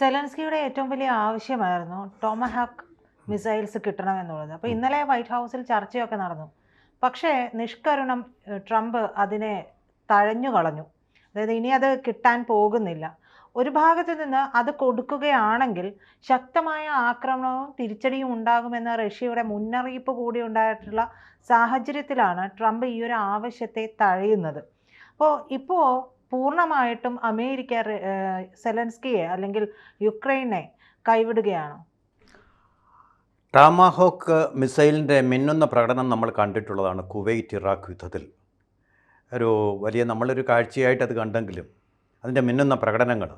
സെലൻസ്കിയുടെ ഏറ്റവും വലിയ ആവശ്യമായിരുന്നു ടോമഹാക്ക് മിസൈൽസ് കിട്ടണമെന്നുള്ളത് അപ്പോൾ ഇന്നലെ വൈറ്റ് ഹൗസിൽ ചർച്ചയൊക്കെ നടന്നു. പക്ഷേ നിഷ്കരുണം ട്രംപ് അതിനെ തഴഞ്ഞു കളഞ്ഞു. അതായത് ഇനി അത് കിട്ടാൻ പോകുന്നില്ല. ഒരു ഭാഗത്ത് നിന്ന് അത് കൊടുക്കുകയാണെങ്കിൽ ശക്തമായ ആക്രമണവും തിരിച്ചടിയും ഉണ്ടാകുമെന്ന റഷ്യയുടെ മുന്നറിയിപ്പ് കൂടി ഉണ്ടായിട്ടുള്ള സാഹചര്യത്തിലാണ് ട്രംപ് ഈ ഒരു ആവശ്യത്തെ തഴയുന്നത്. അപ്പോൾ ഇപ്പോൾ പൂർണമായിട്ടും അമേരിക്ക സെലൻസ്കിയെ അല്ലെങ്കിൽ യുക്രൈനെ കൈവിടുകയാണ്? ടാമാഹോക്ക് മിസൈലിന്റെ മിന്നുന്ന പ്രകടനം നമ്മൾ കണ്ടിട്ടുള്ളതാണ് കുവൈറ്റ് ഇറാഖ് യുദ്ധത്തിൽ. ഒരു വലിയ നമ്മളൊരു കാഴ്ചയായിട്ട് അത് കണ്ടെങ്കിലും അതിന്റെ മിന്നുന്ന പ്രകടനങ്ങൾ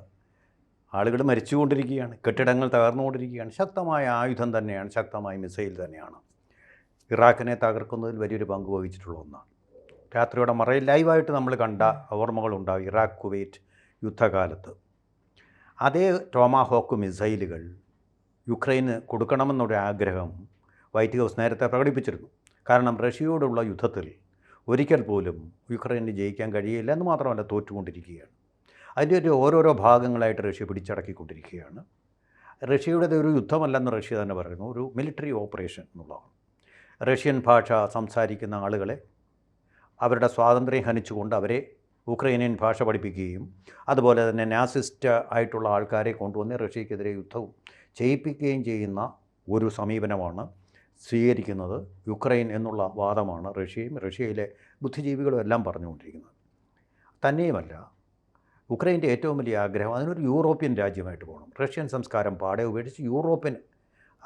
ആളുകൾ മരിച്ചുകൊണ്ടിരിക്കുകയാണ് കെട്ടിടങ്ങൾ തകർന്നുകൊണ്ടിരിക്കുകയാണ് ശക്തമായ ആയുധം തന്നെയാണ് ശക്തമായ മിസൈൽ തന്നെയാണ് ഇറാഖിനെ തകർക്കുന്നതിൽ വലിയൊരു പങ്ക് വഹിച്ചിട്ടുള്ള ഒന്നാണ്. രാത്രിയോടെ മറയിൽ ലൈവായിട്ട് നമ്മൾ കണ്ട ഓർമ്മകളുണ്ടാവും ഇറാഖ് കുവൈറ്റ് യുദ്ധകാലത്ത്. അതേ ടോമാഹോക്ക് മിസൈലുകൾ യുക്രൈന് കൊടുക്കണമെന്നൊരു ആഗ്രഹം വൈറ്റ് ഹൗസ് നേരത്തെ പ്രകടിപ്പിച്ചിരുന്നു. കാരണം റഷ്യയോടുള്ള യുദ്ധത്തിൽ ഒരിക്കൽ പോലും യുക്രൈന് ജയിക്കാൻ കഴിയില്ല എന്ന് മാത്രമല്ല തോറ്റുകൊണ്ടിരിക്കുകയാണ്. അതിന്റെ ഒരു ഓരോരോ ഭാഗങ്ങളായിട്ട് റഷ്യ പിടിച്ചടക്കിക്കൊണ്ടിരിക്കുകയാണ്. റഷ്യയുടേത് ഒരു യുദ്ധമല്ലെന്ന് റഷ്യ തന്നെ പറയുന്നു. ഒരു മിലിറ്ററി ഓപ്പറേഷൻ എന്നുള്ളതാണ്. റഷ്യൻ ഭാഷ സംസാരിക്കുന്ന ആളുകളെ അവരുടെ സ്വാതന്ത്ര്യം ഹനിച്ചുകൊണ്ട് അവരെ ഉക്രൈനിയൻ ഭാഷ പഠിപ്പിക്കുകയും അതുപോലെ തന്നെ നാസിസ്റ്റ് ആയിട്ടുള്ള ആൾക്കാരെ കൊണ്ടുവന്ന് റഷ്യക്കെതിരെ യുദ്ധവും ചെയ്യിപ്പിക്കുകയും ചെയ്യുന്ന ഒരു സമീപനമാണ് സ്വീകരിക്കുന്നത് യുക്രൈൻ എന്നുള്ള വാദമാണ് റഷ്യയും റഷ്യയിലെ ബുദ്ധിജീവികളും എല്ലാം പറഞ്ഞുകൊണ്ടിരിക്കുന്നത്. തന്നെയുമല്ല ഉക്രൈന്റെ ഏറ്റവും വലിയ ആഗ്രഹം അതിനൊരു യൂറോപ്യൻ രാജ്യമായിട്ട് പോകണം. റഷ്യൻ സംസ്കാരം പാടെ ഉപേക്ഷിച്ച് യൂറോപ്യൻ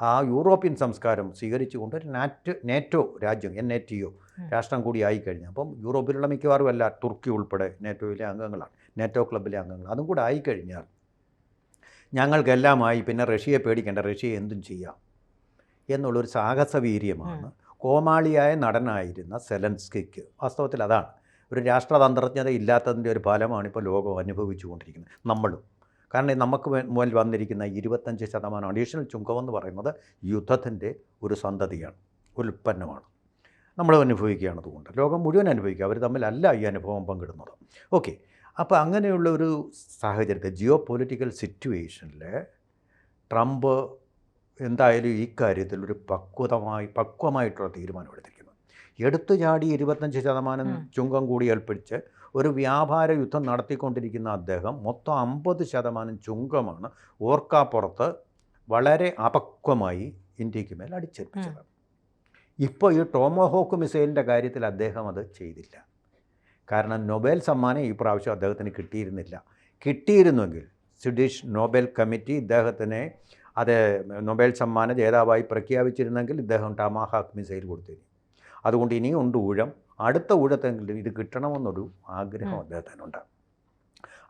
ആ യൂറോപ്യൻ സംസ്കാരം സ്വീകരിച്ചുകൊണ്ട് ഒരു നാറ്റ് നേറ്റോ രാജ്യം എൻ എ ടി ഒ രാഷ്ട്രം കൂടി ആയിക്കഴിഞ്ഞു. അപ്പം യൂറോപ്പിലുള്ള മിക്കവാറും അല്ല തുർക്കി ഉൾപ്പെടെ നേറ്റോയിലെ അംഗങ്ങളാണ്. നേറ്റോ ക്ലബിലെ അംഗങ്ങൾ. അതും കൂടെ ആയിക്കഴിഞ്ഞാൽ ഞങ്ങൾക്കെല്ലാമായി പിന്നെ റഷ്യയെ പേടിക്കേണ്ട റഷ്യയെ എന്തും ചെയ്യാം എന്നുള്ളൊരു സാഹസവീര്യമാണ് കോമാളിയായ നടനായിരുന്ന സെലൻസ്കിക്ക്. വാസ്തവത്തിൽ അതാണ്. ഒരു രാഷ്ട്രതന്ത്രജ്ഞത ഇല്ലാത്തതിന്റെ ഒരു ഫലമാണ് ഇപ്പോൾ ലോകം അനുഭവിച്ചുകൊണ്ടിരിക്കുന്നത്. നമ്മളും. കാരണം നമുക്ക് മുതൽ വന്നിരിക്കുന്ന ഇരുപത്തഞ്ച് ശതമാനം അഡീഷണൽ ചുങ്കമെന്ന് പറയുന്നത് യുദ്ധത്തിന്റെ ഒരു സന്തതിയാണ് ഒരു ഉൽപ്പന്നമാണ്. നമ്മൾ അനുഭവിക്കുകയാണ് അതുകൊണ്ട്. ലോകം മുഴുവൻ അനുഭവിക്കുക. അവർ തമ്മിലല്ല ഈ അനുഭവം പങ്കിടുന്നത്. ഓക്കെ. അപ്പോൾ അങ്ങനെയുള്ള ഒരു സാഹചര്യത്തിൽ ജിയോ പൊളിറ്റിക്കൽ സിറ്റുവേഷനിൽ ട്രംപ് എന്തായാലും ഈ കാര്യത്തിൽ ഒരു പക്വതമായി പക്വമായിട്ടുള്ള തീരുമാനമെടുത്തിരിക്കുന്നത് എടുത്തു ചാടി ഇരുപത്തഞ്ച് ശതമാനം. ചുങ്കം കൂടി ഏൽപ്പിച്ച് ഒരു വ്യാപാര യുദ്ധം നടത്തിക്കൊണ്ടിരിക്കുന്ന അദ്ദേഹം മൊത്തം അമ്പത് ശതമാനം ചുങ്കമാണ് ഓർക്കാപ്പുറത്ത് വളരെ അപക്വമായി ഇന്ത്യയ്ക്ക് മേൽ അടിച്ചേൽപ്പിച്ചത്. ഇപ്പോൾ ഈ ടോമോഹോക്ക് മിസൈലിന്റെ കാര്യത്തിൽ അദ്ദേഹം അത് ചെയ്തില്ല. കാരണം നൊബേൽ സമ്മാനം ഈ പ്രാവശ്യം അദ്ദേഹത്തിന് കിട്ടിയിരുന്നില്ല. കിട്ടിയിരുന്നെങ്കിൽ സ്വിഡിഷ് നൊബേൽ കമ്മിറ്റി ഇദ്ദേഹത്തിനെ അത് നൊബേൽ സമ്മാന ജേതാവായി പ്രഖ്യാപിച്ചിരുന്നെങ്കിൽ ഇദ്ദേഹം ടമാഹാക്ക് മിസൈൽ കൊടുത്തിരുന്നു. അതുകൊണ്ട് ഇനിയും ഉണ്ട് ഊഴം. അടുത്ത ഊഴത്തെങ്കിലും ഇത് കിട്ടണമെന്നൊരു ആഗ്രഹം. അദ്ദേഹത്തിനുണ്ട്.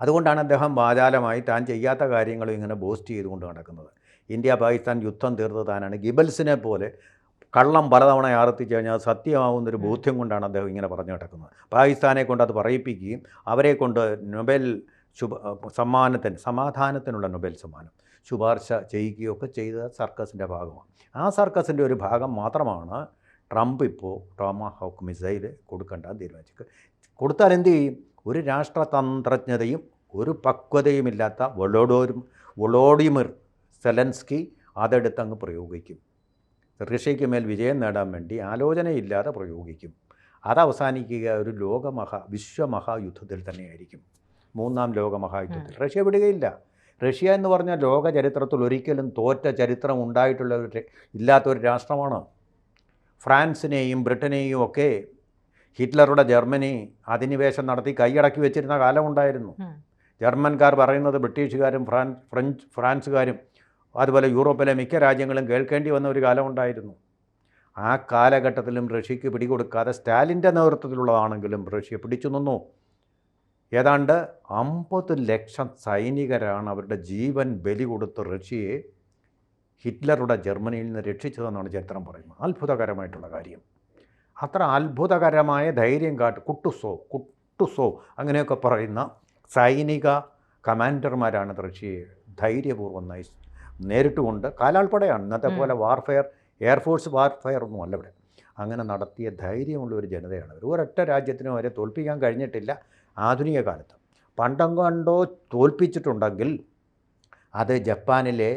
അതുകൊണ്ടാണ് അദ്ദേഹം വാചാലമായി താൻ ചെയ്യാത്ത കാര്യങ്ങളും ഇങ്ങനെ ബോസ്റ്റ് ചെയ്തുകൊണ്ട് നടക്കുന്നത്. ഇന്ത്യ പാകിസ്ഥാൻ യുദ്ധം തീർത്ത് താനാണ്. ഗിബൽസിനെ പോലെ കള്ളം പലതവണ ആവർത്തിച്ച് കഴിഞ്ഞാൽ അത് സത്യമാവുന്നൊരു ബോധ്യം കൊണ്ടാണ് അദ്ദേഹം ഇങ്ങനെ പറഞ്ഞു കിടക്കുന്നത് പാകിസ്ഥാനെ കൊണ്ട് അത് പറയിപ്പിക്കുകയും അവരെ കൊണ്ട് നൊബേൽ ശുഭ സമ്മാനത്തിന് സമാധാനത്തിനുള്ള നൊബേൽ സമ്മാനം ശുപാർശ ചെയ്യുകയൊക്കെ ചെയ്ത സർക്കസിന്റെ ഭാഗമാണ്. ആ സർക്കസിന്റെ ഒരു ഭാഗം മാത്രമാണ് ട്രംപ് ഇപ്പോൾ ടോമാഹോക്ക് മിസൈൽ കൊടുക്കേണ്ട തീരുമാനിച്ചു കൊടുത്താൽ എന്ത് ചെയ്യും? ഒരു രാഷ്ട്രതന്ത്രജ്ഞതയും ഒരു പക്വതയുമില്ലാത്ത വൊളോഡോരും വൊളോഡിമിർ സെലൻസ്കി അതെടുത്ത് അങ്ങ് പ്രയോഗിക്കും. റഷ്യയ്ക്ക് മേൽ വിജയം നേടാൻ വേണ്ടി ആലോചനയില്ലാതെ പ്രയോഗിക്കും. അത് അവസാനിക്കുക ഒരു ലോകമഹാ വിശ്വമഹായുദ്ധത്തിൽ തന്നെയായിരിക്കും. മൂന്നാം ലോകമഹായുദ്ധത്തിൽ റഷ്യ വിടുകയില്ല. റഷ്യ എന്ന് പറഞ്ഞാൽ ലോക ചരിത്രത്തിൽ ഒരിക്കലും തോറ്റ ചരിത്രം ഉണ്ടായിട്ടുള്ള ഒരു ഇല്ലാത്തൊരു രാഷ്ട്രമാണ്. ഫ്രാൻസിനെയും ബ്രിട്ടനെയും ഒക്കെ ഹിറ്റ്ലറുടെ ജർമ്മനി അധിനിവേശം നടത്തി കൈയടക്കി വെച്ചിരുന്ന കാലമുണ്ടായിരുന്നു. ജർമ്മൻകാർ പറയുന്നത് ബ്രിട്ടീഷുകാരും ഫ്രാൻ ഫ്രഞ്ച് ഫ്രാൻസുകാരും അതുപോലെ യൂറോപ്പിലെ മിക്ക രാജ്യങ്ങളും കേൾക്കേണ്ടി വന്ന ഒരു കാലമുണ്ടായിരുന്നു ആ കാലഘട്ടത്തിലും റഷ്യക്ക് പിടികൊടുക്കാതെ സ്റ്റാലിന്റെ നേതൃത്വത്തിലുള്ളതാണെങ്കിലും റഷ്യ പിടിച്ചു നിന്നു. ഏതാണ്ട് അമ്പത് ലക്ഷം സൈനികരാണ് അവരുടെ ജീവൻ ബലി കൊടുത്ത് റഷ്യയെ ഹിറ്റ്ലറുടെ ജർമ്മനിയിൽ നിന്ന് രക്ഷിച്ചതെന്നാണ് ചരിത്രം പറയുന്നത്. അത്ഭുതകരമായിട്ടുള്ള കാര്യം. അത്ര അത്ഭുതകരമായ ധൈര്യം കാട്ട് കുട്ടുസോ കുട്ടുസോ അങ്ങനെയൊക്കെ പറയുന്ന സൈനിക കമാൻഡർമാരാണ് റഷ്യയെ ധൈര്യപൂർവം നയി നേരിട്ടുകൊണ്ട് കാലാൾപ്പടയാണ്. ഇന്നത്തെ പോലെ വാർഫെയർ എയർഫോഴ്സ് വാർഫെയർ ഒന്നും അല്ല ഇവിടെ. അങ്ങനെ നടത്തിയ ധൈര്യമുള്ള ഒരു ജനതയാണ് അവർ ഒരൊറ്റ രാജ്യത്തിനും അവരെ തോൽപ്പിക്കാൻ കഴിഞ്ഞിട്ടില്ല ആധുനിക കാലത്ത്. പണ്ടം കണ്ടോ തോൽപ്പിച്ചിട്ടുണ്ടെങ്കിൽ അത് ജപ്പാനിലെ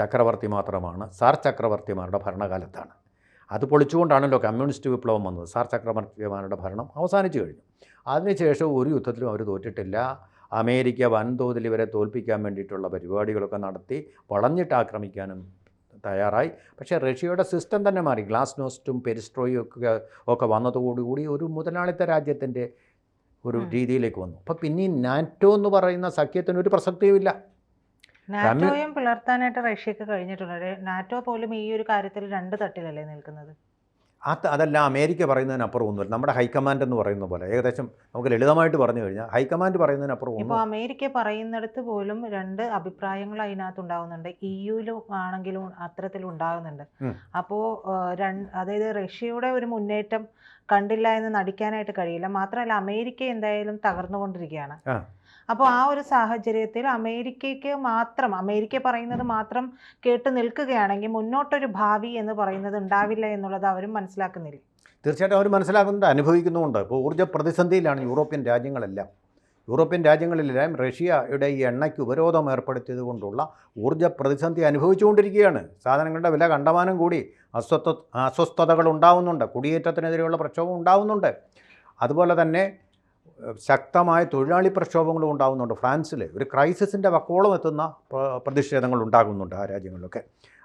ചക്രവർത്തി മാത്രമാണ്. സാർ ചക്രവർത്തിമാരുടെ ഭരണകാലത്താണ്. അത് പൊളിച്ചുകൊണ്ടാണല്ലോ കമ്മ്യൂണിസ്റ്റ് വിപ്ലവം വന്നത്. സാർ ചക്രവർത്തിമാരുടെ ഭരണം അവസാനിച്ചു കഴിഞ്ഞു. അതിനുശേഷം ഒരു യുദ്ധത്തിലും അവർ തോറ്റിട്ടില്ല. അമേരിക്ക വൻതോതിൽ ഇവരെ തോൽപ്പിക്കാൻ വേണ്ടിയിട്ടുള്ള പരിപാടികളൊക്കെ നടത്തി വളഞ്ഞിട്ട് ആക്രമിക്കാനും തയ്യാറായി. പക്ഷേ റഷ്യയുടെ സിസ്റ്റം തന്നെ മാറി. ഗ്ലാസ് നോസ്റ്റും പെരിസ്ട്രോയും ഒക്കെ ഒക്കെ വന്നതോടുകൂടി ഒരു മുതലാളിത്ത രാജ്യത്തിന്റെ ഒരു രീതിയിലേക്ക് വന്നു. അപ്പോൾ പിന്നെ നാറ്റോ എന്ന് പറയുന്ന സഖ്യത്തിന് ഒരു പ്രസക്തിയുമില്ല. നാറ്റോയും പിളർത്താനായിട്ട് റഷ്യക്ക് കഴിഞ്ഞിട്ടുണ്ട്. നാറ്റോ പോലും ഈ ഒരു കാര്യത്തിൽ രണ്ട് തട്ടിലല്ലേ നിൽക്കുന്നത്? അത് അതല്ല അമേരിക്ക പറയുന്നതിനപ്പുറം ഒന്നുമില്ല നമ്മുടെ ഹൈക്കമാൻഡ് എന്ന് പറയുന്ന പോലെ ഏകദേശം നമുക്ക് ലളിതമായിട്ട് പറഞ്ഞു കഴിഞ്ഞാൽ ഹൈക്കമാൻഡ് പറയുന്നതിനപ്പുറം ഇപ്പോൾ അമേരിക്ക പറയുന്നിടത്ത് പോലും രണ്ട് അഭിപ്രായങ്ങൾ അതിനകത്ത് ഉണ്ടാകുന്നുണ്ട് ഇ യുയിലും ആണെങ്കിലും അത്തരത്തിൽ ഉണ്ടാകുന്നുണ്ട് അപ്പോൾ രണ്ട് അതായത് റഷ്യയുടെ ഒരു മുന്നേറ്റം കണ്ടില്ല എന്ന് നടിക്കാനായിട്ട് കഴിയില്ല. മാത്രമല്ല അമേരിക്ക എന്തായാലും തകർന്നുകൊണ്ടിരിക്കുകയാണ്. അപ്പോൾ ആ ഒരു സാഹചര്യത്തിൽ അമേരിക്കയ്ക്ക് മാത്രം അമേരിക്ക പറയുന്നത് മാത്രം കേട്ട് നിൽക്കുകയാണെങ്കിൽ മുന്നോട്ടൊരു ഭാവി എന്ന് പറയുന്നത് ഉണ്ടാവില്ല എന്നുള്ളത് അവരും മനസ്സിലാക്കുന്നില്ല. തീർച്ചയായിട്ടും അവർ മനസ്സിലാക്കുന്നുണ്ട് അനുഭവിക്കുന്നുമുണ്ട്. ഇപ്പോൾ ഊർജ പ്രതിസന്ധിയിലാണ് യൂറോപ്യൻ രാജ്യങ്ങളെല്ലാം. യൂറോപ്യൻ രാജ്യങ്ങളിലെല്ലാം റഷ്യയുടെ ഈ എണ്ണയ്ക്ക് ഉപരോധം ഏർപ്പെടുത്തിയത് കൊണ്ടുള്ള ഊർജ പ്രതിസന്ധി അനുഭവിച്ചുകൊണ്ടിരിക്കുകയാണ്. സാധനങ്ങളുടെ വില കണ്ടമാനം കൂടി അസ്വസ്ഥ അസ്വസ്ഥതകൾ ഉണ്ടാവുന്നുണ്ട്. കുടിയേറ്റത്തിനെതിരെയുള്ള പ്രക്ഷോഭം ഉണ്ടാവുന്നുണ്ട്. അതുപോലെ തന്നെ ശക്തമായ തൊഴിലാളി പ്രക്ഷോഭങ്ങളും ഉണ്ടാകുന്നുണ്ട് ഫ്രാൻസിൽ ഒരു ക്രൈസിസിന്റെ വക്കോളം എത്തുന്ന പ്ര- പ്രതിഷേധങ്ങൾ ഉണ്ടാകുന്നുണ്ട് ആ രാജ്യങ്ങളിലൊക്കെ.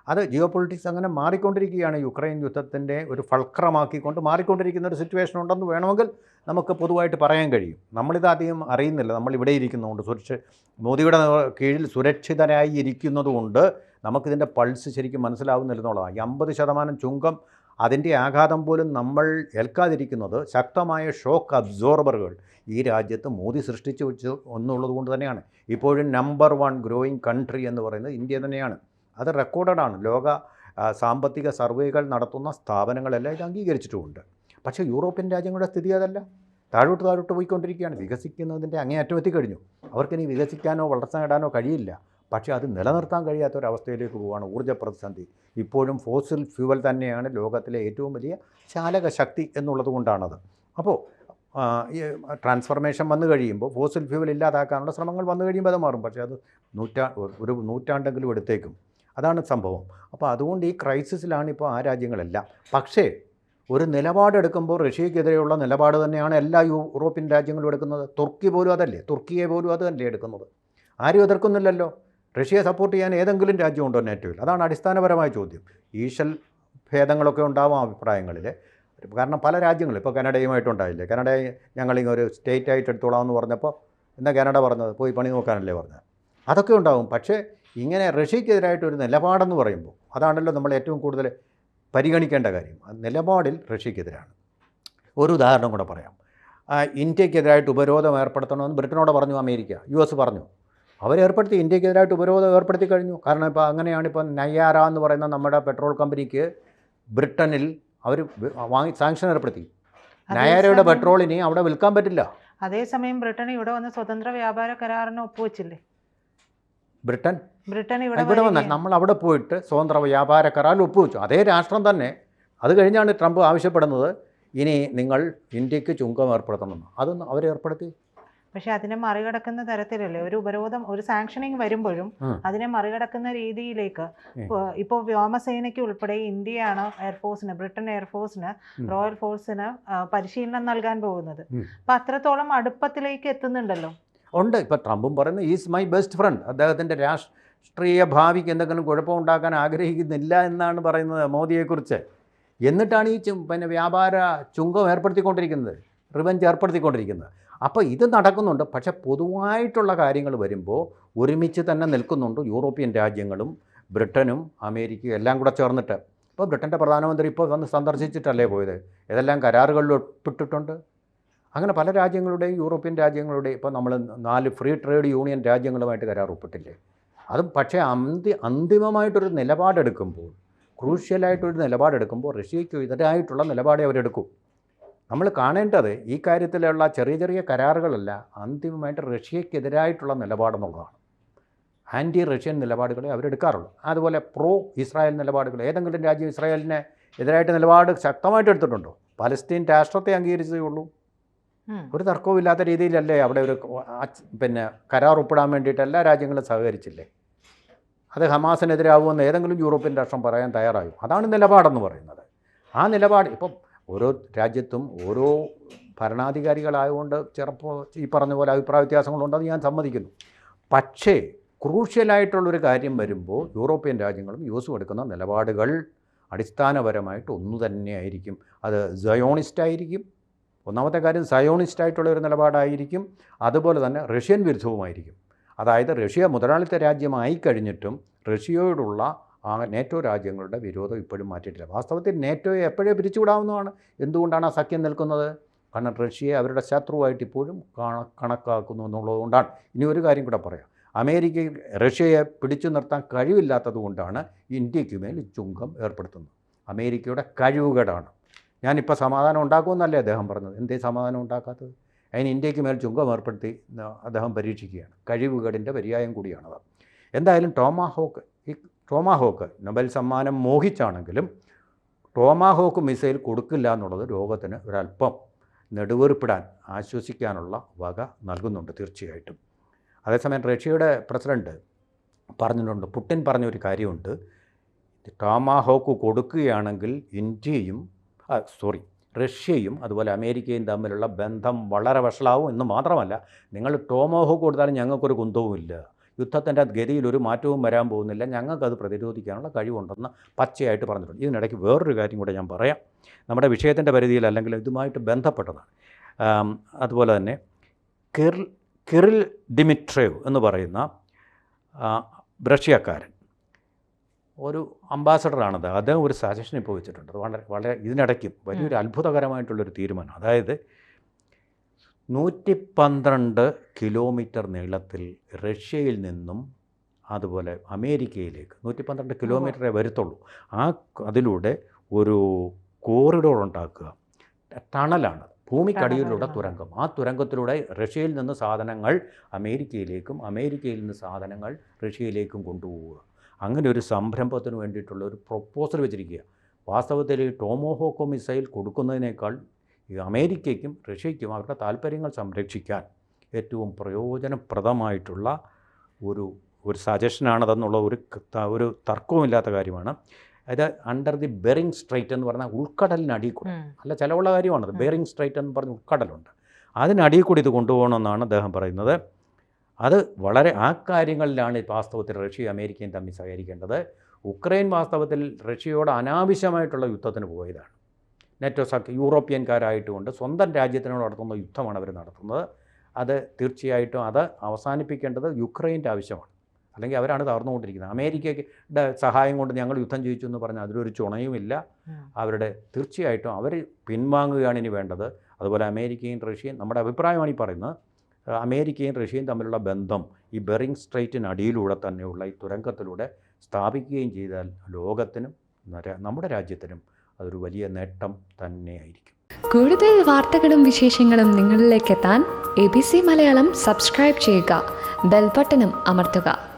അത് ജിയോ പൊളിറ്റിക്സ് അങ്ങനെ മാറിക്കൊണ്ടിരിക്കുകയാണ്. യുക്രൈൻ യുദ്ധത്തിന്റെ ഒരു ഫൾക്രമാക്കിക്കൊണ്ട് മാറിക്കൊണ്ടിരിക്കുന്ന ഒരു സിറ്റുവേഷൻ ഉണ്ടെന്ന് വേണമെങ്കിൽ നമുക്ക് പൊതുവായിട്ട് പറയാൻ കഴിയും. നമ്മളിത് അധികം അറിയുന്നില്ല. നമ്മൾ ഇവിടെ ഇരിക്കുന്നതുകൊണ്ട് സുരക്ഷ മോദിയുടെ കീഴിൽ സുരക്ഷിതരായി ഇരിക്കുന്നതുകൊണ്ട് നമുക്കിതിന്റെ പൾസ് ശരിക്കും മനസ്സിലാവുന്നില്ല എന്നുള്ളതാണ് ഈ അമ്പത് ശതമാനം ചുങ്കം അതിന്റെ ആഘാതം പോലും നമ്മൾ ഏൽക്കാതിരിക്കുന്നത് ശക്തമായ ഷോക്ക് അബ്സോർബറുകൾ ഈ രാജ്യത്ത് മോദി സൃഷ്ടിച്ചു വെച്ചു എന്നുള്ളത് കൊണ്ട് തന്നെയാണ്. ഇപ്പോഴും നമ്പർ വൺ ഗ്രോയിങ് കൺട്രി എന്ന് പറയുന്നത് ഇന്ത്യ തന്നെയാണ്. അത് റെക്കോർഡഡാണ്. ലോക സാമ്പത്തിക സർവേകൾ നടത്തുന്ന സ്ഥാപനങ്ങളെല്ലാം ഇത് അംഗീകരിച്ചിട്ടുമുണ്ട്. പക്ഷേ യൂറോപ്യൻ രാജ്യങ്ങളുടെ സ്ഥിതി അതല്ല. താഴോട്ട് താഴോട്ട് പോയിക്കൊണ്ടിരിക്കുകയാണ്. വികസിക്കുന്നതിന്റെ അങ്ങേയറ്റം എത്തിക്കഴിഞ്ഞു അവർക്കിനി വികസിക്കാനോ വളർച്ച നേടാനോ കഴിയില്ല. പക്ഷേ അത് നിലനിർത്താൻ കഴിയാത്ത ഒരവസ്ഥയിലേക്ക് പോവുകയാണ് ഊർജ പ്രതിസന്ധി. ഇപ്പോഴും ഫോസിൽ ഫ്യൂവൽ തന്നെയാണ് ലോകത്തിലെ ഏറ്റവും വലിയ ചാലക ശക്തി എന്നുള്ളത് കൊണ്ടാണത്. അപ്പോൾ ഈ ട്രാൻസ്ഫർമേഷൻ വന്നു കഴിയുമ്പോൾ ഫോസിൽ ഫ്യൂവൽ ഇല്ലാതാക്കാനുള്ള ശ്രമങ്ങൾ വന്നു കഴിയുമ്പോൾ അത് മാറും. പക്ഷേ അത് നൂറ്റാ ഒരു നൂറ്റാണ്ടെങ്കിലും എടുത്തേക്കും. അതാണ് സംഭവം. അപ്പോൾ അതുകൊണ്ട് ഈ ക്രൈസിസിലാണ് ഇപ്പോൾ ആ രാജ്യങ്ങളെല്ലാം. പക്ഷേ ഒരു നിലപാടെടുക്കുമ്പോൾ റഷ്യക്കെതിരെയുള്ള നിലപാട് തന്നെയാണ് എല്ലാ യൂറോപ്യൻ രാജ്യങ്ങളും എടുക്കുന്നത്. തുർക്കി പോലും അതല്ലേ? തുർക്കിയെ പോലും അത് തന്നെ എടുക്കുന്നത്? ആരും എതിർക്കുന്നില്ലല്ലോ. റഷ്യയെ സപ്പോർട്ട് ചെയ്യാൻ ഏതെങ്കിലും രാജ്യമുണ്ടോ നേറ്റോയിൽ? അതാണ് അടിസ്ഥാനപരമായ ചോദ്യം. ഈശൽ ഭേദങ്ങളൊക്കെ ഉണ്ടാവും അഭിപ്രായങ്ങളിൽ കാരണം പല രാജ്യങ്ങളും ഇപ്പോൾ കാനഡയുമായിട്ടുണ്ടായില്ലേ കനഡ ഞങ്ങളിങ്ങനെ ഒരു സ്റ്റേറ്റ് ആയിട്ട് എടുത്തോളാം എന്ന് പറഞ്ഞപ്പോൾ എന്നാൽ കാനഡ പറഞ്ഞത്? പോയി പണി നോക്കാനല്ലേ പറഞ്ഞത്? അതൊക്കെ ഉണ്ടാവും. പക്ഷേ ഇങ്ങനെ റഷ്യക്കെതിരായിട്ട് ഒരു നിലപാടെന്ന് പറയുമ്പോൾ അതാണല്ലോ നമ്മൾ ഏറ്റവും കൂടുതൽ പരിഗണിക്കേണ്ട കാര്യം. നിലപാടിൽ റഷ്യക്കെതിരാണ് ഒരു ഉദാഹരണം കൂടെ പറയാം. ഇന്ത്യക്കെതിരായിട്ട് ഉപരോധം ഏർപ്പെടുത്തണമെന്ന് ബ്രിട്ടനോട് പറഞ്ഞു അമേരിക്ക യു എസ് പറഞ്ഞു. അവരേർപ്പെടുത്തി ഇന്ത്യക്കെതിരായിട്ട് ഉപരോധം ഏർപ്പെടുത്തി കഴിഞ്ഞു. കാരണം ഇപ്പോൾ അങ്ങനെയാണ് ഇപ്പോൾ നയ്യാര എന്ന് പറയുന്ന നമ്മുടെ പെട്രോൾ കമ്പനിക്ക് ബ്രിട്ടനിൽ അവർ വാങ്ങി സാങ്ഷൻ ഏർപ്പെടുത്തി. നയാരയുടെ പെട്രോളിനെ പെട്രോളിന് അവിടെ വിൽക്കാൻ പറ്റില്ല. അതേസമയം ബ്രിട്ടൻ ഇവിടെ വന്ന് സ്വതന്ത്ര വ്യാപാര കരാറിന് ഒപ്പുവെച്ചില്ലേ? ബ്രിട്ടൻ ബ്രിട്ടൻ ഇവിടെ വന്നാൽ നമ്മൾ അവിടെ പോയിട്ട് സ്വതന്ത്ര വ്യാപാര കരാറിൽ ഒപ്പുവെച്ചു. അതേ രാഷ്ട്രം തന്നെ. അത് കഴിഞ്ഞാണ് ട്രംപ് ആവശ്യപ്പെടുന്നത് ഇനി നിങ്ങൾ ഇന്ത്യയ്ക്ക് ചുങ്കം ഏർപ്പെടുത്തണമെന്ന് അതൊന്നും അവർ ഏർപ്പെടുത്തി. പക്ഷെ അതിനെ മറികടക്കുന്ന തരത്തിലല്ലേ? ഒരു ഉപരോധം ഒരു സാങ്ഷനിങ് വരുമ്പോഴും. അതിനെ മറികടക്കുന്ന രീതിയിലേക്ക് ഇപ്പോൾ വ്യോമസേനയ്ക്ക് ഉൾപ്പെടെ ഇന്ത്യയാണ് എയർഫോഴ്സിന് ബ്രിട്ടൻ എയർഫോഴ്സിന്. റോയൽ ഫോഴ്സിന് പരിശീലനം നൽകാൻ പോകുന്നത്. അപ്പം അത്രത്തോളം അടുപ്പത്തിലേക്ക് എത്തുന്നുണ്ടല്ലോ? ഉണ്ട്. ഇപ്പം ട്രംപും പറയുന്നത് ഈസ് മൈ ബെസ്റ്റ് ഫ്രണ്ട് അദ്ദേഹത്തിന്റെ രാഷ്ട്രീയ ഭാവിക്ക് എന്തെങ്കിലും കുഴപ്പമുണ്ടാക്കാൻ ആഗ്രഹിക്കുന്നില്ല എന്നാണ് പറയുന്നത് മോദിയെക്കുറിച്ച്. എന്നിട്ടാണ് ഈ പിന്നെ വ്യാപാര ചുങ്കം ഏർപ്പെടുത്തിക്കൊണ്ടിരിക്കുന്നത്. റിവഞ്ച് ഏർപ്പെടുത്തിക്കൊണ്ടിരിക്കുന്നത്. അപ്പോൾ ഇത് നടക്കുന്നുണ്ട്. പക്ഷെ പൊതുവായിട്ടുള്ള കാര്യങ്ങൾ വരുമ്പോൾ ഒരുമിച്ച് തന്നെ നിൽക്കുന്നുണ്ട് യൂറോപ്യൻ രാജ്യങ്ങളും ബ്രിട്ടനും അമേരിക്കയും എല്ലാം കൂടെ ചേർന്നിട്ട്. ഇപ്പോൾ ബ്രിട്ടന്റെ പ്രധാനമന്ത്രി ഇപ്പോൾ വന്ന് സന്ദർശിച്ചിട്ടല്ലേ പോയത്? ഇതെല്ലാം കരാറുകളിൽ ഒപ്പിട്ടിട്ടുണ്ട്. അങ്ങനെ പല രാജ്യങ്ങളുടെയും യൂറോപ്യൻ രാജ്യങ്ങളുടെയും ഇപ്പോൾ നമ്മൾ നാല് ഫ്രീ ട്രേഡ് യൂണിയൻ രാജ്യങ്ങളുമായിട്ട് കരാർ ഒപ്പിട്ടില്ലേ? അതും പക്ഷേ അന്തി അന്തിമമായിട്ടൊരു നിലപാടെടുക്കുമ്പോൾ ക്രൂഷ്യലായിട്ടൊരു നിലപാടെടുക്കുമ്പോൾ റഷ്യയ്ക്ക് എതിരായിട്ടുള്ള നിലപാടേ അവരെടുക്കൂ. നമ്മൾ കാണേണ്ടത് ഈ കാര്യത്തിലുള്ള ചെറിയ ചെറിയ കരാറുകളല്ല അന്തിമമായിട്ട് റഷ്യക്കെതിരായിട്ടുള്ള നിലപാടെന്നുള്ളതാണ്. ആന്റി റഷ്യൻ നിലപാടുകളെ അവരെടുക്കാറുള്ളൂ. അതുപോലെ പ്രോ ഇസ്രായേൽ നിലപാടുകൾ ഏതെങ്കിലും രാജ്യം ഇസ്രായേലിനെ എതിരായിട്ട് നിലപാട് ശക്തമായിട്ട് എടുത്തിട്ടുണ്ടോ പലസ്തീൻ രാഷ്ട്രത്തെ അംഗീകരിച്ചതേ ഉള്ളൂ. ഒരു തർക്കവും ഇല്ലാത്ത രീതിയിലല്ലേ അവിടെ ഒരു പിന്നെ കരാർ ഒപ്പിടാൻ വേണ്ടിയിട്ട് എല്ലാ രാജ്യങ്ങളും സഹകരിച്ചില്ലേ? അത് ഹമാസിനെതിരാകുമെന്ന് ഏതെങ്കിലും യൂറോപ്യൻ രാഷ്ട്രം പറയാൻ തയ്യാറായും? അതാണ് നിലപാടെന്ന് പറയുന്നത്. ആ നിലപാട് ഇപ്പം ഓരോ രാജ്യത്തും ഓരോ ഭരണാധികാരികളായതുകൊണ്ട് ചിലപ്പോൾ ഈ പറഞ്ഞ പോലെ അഭിപ്രായ വ്യത്യാസങ്ങളുണ്ടെന്ന് ഞാൻ സമ്മതിക്കുന്നു. പക്ഷേ ക്രൂഷ്യലായിട്ടുള്ളൊരു കാര്യം വരുമ്പോൾ യൂറോപ്യൻ രാജ്യങ്ങളും യു എസും എടുക്കുന്ന നിലപാടുകൾ അടിസ്ഥാനപരമായിട്ട് ഒന്നു തന്നെയായിരിക്കും. അത് സയോണിസ്റ്റ് ആയിരിക്കും ഒന്നാമത്തെ കാര്യം സയോണിസ്റ്റ് ആയിട്ടുള്ള ഒരു നിലപാടായിരിക്കും. അതുപോലെ തന്നെ റഷ്യൻ വിരുദ്ധവുമായിരിക്കും. അതായത് റഷ്യ മുതലാളിത്ത രാജ്യമായി കഴിഞ്ഞിട്ടും റഷ്യയോടുള്ള ആ നേറ്റോ രാജ്യങ്ങളുടെ വിരോധം ഇപ്പോഴും മാറ്റിയിട്ടില്ല. വാസ്തവത്തിൽ നേറ്റോയെ എപ്പോഴേ പിരിച്ചുവിടാവുന്നതാണ്? എന്തുകൊണ്ടാണ് ആ സഖ്യം നിൽക്കുന്നത്? കാരണം റഷ്യയെ അവരുടെ ശത്രുവായിട്ട് ഇപ്പോഴും കാണ കണക്കാക്കുന്നു എന്നുള്ളതുകൊണ്ടാണ് ഇനി ഒരു കാര്യം കൂടെ പറയാം. അമേരിക്ക റഷ്യയെ പിടിച്ചു നിർത്താൻ കഴിവില്ലാത്തത് കൊണ്ടാണ് മേൽ ചുങ്കം ഏർപ്പെടുത്തുന്നത്. അമേരിക്കയുടെ കഴിവുകേടാണ്. ഞാനിപ്പോൾ സമാധാനം ഉണ്ടാക്കുമെന്നല്ലേ അദ്ദേഹം പറഞ്ഞത്? എന്തേ സമാധാനം ഉണ്ടാക്കാത്തത്? അതിന് ഇന്ത്യയ്ക്ക് മേൽ ചുങ്കം ഏർപ്പെടുത്തി അദ്ദേഹം പരീക്ഷിക്കുകയാണ്. കഴിവുകേടിന്റെ പര്യായം കൂടിയാണത് എന്തായാലും ടോമാഹോക്ക് ഈ ടോമാഹോക്ക് നൊബൽ സമ്മാനം മോഹിച്ചാണെങ്കിലും ടോമാഹോക്ക് മിസൈൽ കൊടുക്കില്ല എന്നുള്ളത് ലോകത്തിന് ഒരല്പം നെടുവേർപ്പിടാൻ ആശ്വസിക്കാനുള്ള വക നൽകുന്നുണ്ട് തീർച്ചയായിട്ടും. അതേസമയം റഷ്യയുടെ പ്രസിഡന്റ് പറഞ്ഞിട്ടുണ്ട് പുടിൻ പറഞ്ഞൊരു കാര്യമുണ്ട്. ടോമാഹോക്ക് കൊടുക്കുകയാണെങ്കിൽ ഇന്ത്യയും സോറി. റഷ്യയും അതുപോലെ അമേരിക്കയും തമ്മിലുള്ള ബന്ധം വളരെ വഷളാവും എന്ന് മാത്രമല്ല നിങ്ങൾ ടോമോഹ് കൊടുത്താലും ഞങ്ങൾക്കൊരു കുന്തവുമില്ല. യുദ്ധത്തിന്റെ ഗതിയിൽ ഒരു മാറ്റവും വരാൻ പോകുന്നില്ല. ഞങ്ങൾക്കത് പ്രതിരോധിക്കാനുള്ള കഴിവുണ്ടെന്ന് പച്ചയായിട്ട് പറഞ്ഞിട്ടുണ്ട്. ഇതിനിടയ്ക്ക് വേറൊരു കാര്യം കൂടെ ഞാൻ പറയാം. നമ്മുടെ വിഷയത്തിന്റെ പരിധിയിൽ അല്ലെങ്കിൽ ഇതുമായിട്ട് ബന്ധപ്പെട്ടതാണ്. അതുപോലെ തന്നെ കിറിൽ കിറിൽ ഡിമിട്രേവ് എന്ന് പറയുന്ന റഷ്യക്കാരൻ ഒരു അംബാസഡറാണത്. അദ്ദേഹം ഒരു സജഷൻ ഇപ്പോൾ വെച്ചിട്ടുണ്ട്. അത് വളരെ വളരെ ഇതിനിടയ്ക്കും വലിയൊരു അത്ഭുതകരമായിട്ടുള്ളൊരു തീരുമാനം. അതായത് നൂറ്റി പന്ത്രണ്ട് കിലോമീറ്റർ നീളത്തിൽ റഷ്യയിൽ നിന്നും അതുപോലെ അമേരിക്കയിലേക്ക് നൂറ്റി പന്ത്രണ്ട് കിലോമീറ്ററേ വരുത്തുള്ളൂ. ആ അതിലൂടെ ഒരു കോറിഡോർ ഉണ്ടാക്കുക. ടണലാണ്. ഭൂമിക്കടിയിലൂടെ തുരങ്കം. ആ തുരങ്കത്തിലൂടെ റഷ്യയിൽ നിന്ന് സാധനങ്ങൾ അമേരിക്കയിലേക്കും അമേരിക്കയിൽ നിന്ന് സാധനങ്ങൾ റഷ്യയിലേക്കും കൊണ്ടുപോവുക. അങ്ങനെ ഒരു സംരംഭത്തിന് വേണ്ടിയിട്ടുള്ള ഒരു പ്രൊപ്പോസൽ വെച്ചിരിക്കുക. വാസ്തവത്തിൽ ഈ ടോമോഹോക്കോ മിസൈൽ കൊടുക്കുന്നതിനേക്കാൾ ഈ അമേരിക്കയ്ക്കും റഷ്യയ്ക്കും അവരുടെ താല്പര്യങ്ങൾ സംരക്ഷിക്കാൻ ഏറ്റവും പ്രയോജനപ്രദമായിട്ടുള്ള ഒരു ഒരു സജഷനാണതെന്നുള്ള ഒരു ഒരു തർക്കവുമില്ലാത്ത കാര്യമാണ്. അത് അണ്ടർ ദി ബെറിങ് സ്ട്രൈറ്റ് എന്ന് പറഞ്ഞാൽ ഉൾക്കടലിനടിയിൽ കൂടെ. അല്ല ചിലവുള്ള കാര്യമാണത് ബെറിങ് സ്ട്രൈറ്റ് എന്ന് പറഞ്ഞ് ഉൾക്കടലുണ്ട്. അതിനടിയിൽ കൂടി ഇത് കൊണ്ടുപോകണമെന്നാണ് അദ്ദേഹം പറയുന്നത്. അത് വളരെ ആ കാര്യങ്ങളിലാണ് വാസ്തവത്തിൽ റഷ്യയും അമേരിക്കയും തമ്മിൽ സഹകരിക്കേണ്ടത്. ഉക്രൈൻ വാസ്തവത്തിൽ റഷ്യയോട് അനാവശ്യമായിട്ടുള്ള യുദ്ധത്തിന് പോയതാണ്. നെറ്റോ സഖ്യ യൂറോപ്യൻകാരായിട്ടുകൊണ്ട് സ്വന്തം രാജ്യത്തിനോട് നടത്തുന്ന യുദ്ധമാണ് അവർ നടത്തുന്നത്. അത് തീർച്ചയായിട്ടും അത് അവസാനിപ്പിക്കേണ്ടത് യുക്രൈന്റെ ആവശ്യമാണ്. അല്ലെങ്കിൽ അവരാണ് തകർന്നുകൊണ്ടിരിക്കുന്നത്. അമേരിക്കയുടെ സഹായം കൊണ്ട് ഞങ്ങൾ യുദ്ധം ജയിച്ചു എന്ന് പറഞ്ഞാൽ അതിലൊരു ചുണയുമില്ല. അവരുടെ തീർച്ചയായിട്ടും അവർ പിൻവാങ്ങുകയാണ് ഇനി വേണ്ടത്. അതുപോലെ അമേരിക്കയും റഷ്യയും നമ്മുടെ അഭിപ്രായമാണ് ഈ പറയുന്നത്. അമേരിക്കയും റഷ്യയും തമ്മിലുള്ള ബന്ധം ഈ ബെറിങ് സ്ട്രൈറ്റിനടിയിലൂടെ തന്നെയുള്ള ഈ തുരങ്കത്തിലൂടെ സ്ഥാപിക്കുകയും ചെയ്താൽ ലോകത്തിനും നമ്മുടെ രാജ്യത്തിനും അതൊരു വലിയ നേട്ടം തന്നെയായിരിക്കും. കൂടുതൽ വാർത്തകളും വിശേഷങ്ങളും നിങ്ങളിലേക്ക് എത്താൻ A B C Malayalam subscribe ചെയ്യുക. ബെൽബട്ടനും അമർത്തുക.